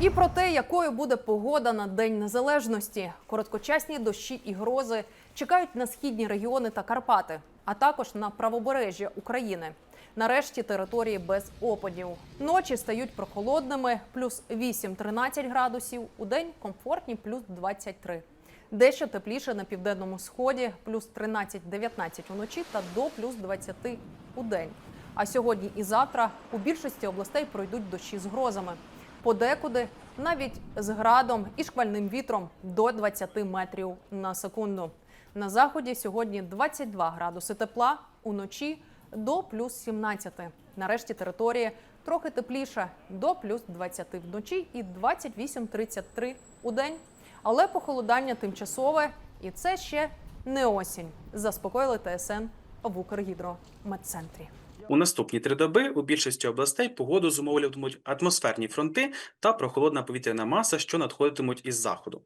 І про те, якою буде погода на День Незалежності. Короткочасні дощі і грози чекають на східні регіони та Карпати, а також на правобережжя України. Нарешті території без опадів. Ночі стають прохолодними, плюс 8-13 градусів, у день комфортні плюс 23. Дещо тепліше на південному сході, плюс 13-19 уночі та до плюс 20 у день. А сьогодні і завтра у більшості областей пройдуть дощі з грозами. Подекуди навіть з градом і шквальним вітром до 20 метрів на секунду. На заході сьогодні 22 градуси тепла, уночі до плюс 17. Нарешті території трохи тепліше до плюс 20 вночі і 28-33 у день. Але похолодання тимчасове, і це ще не осінь. Заспокоїли ТСН в Укргідрометцентрі. У наступні три доби у більшості областей погоду зумовлюватимуть атмосферні фронти та прохолодна повітряна маса, що надходитимуть із заходу.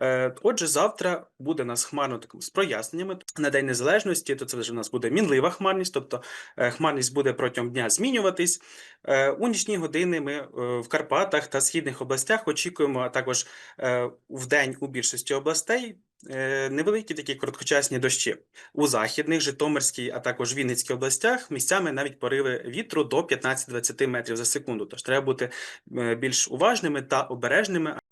Е, Отже, завтра буде нас хмарно таким з проясненнями. На День Незалежності, то це вже у нас буде мінлива хмарність, тобто е, хмарність буде протягом дня змінюватись. Е, У нічні години ми в Карпатах та східних областях очікуємо, також в день у більшості областей. Е, Невеликі такі короткочасні дощі у західних, Житомирській, а також Вінницькій областях місцями навіть пориви вітру до 15-20 метрів за секунду. Тож треба бути е, більш уважними та обережними.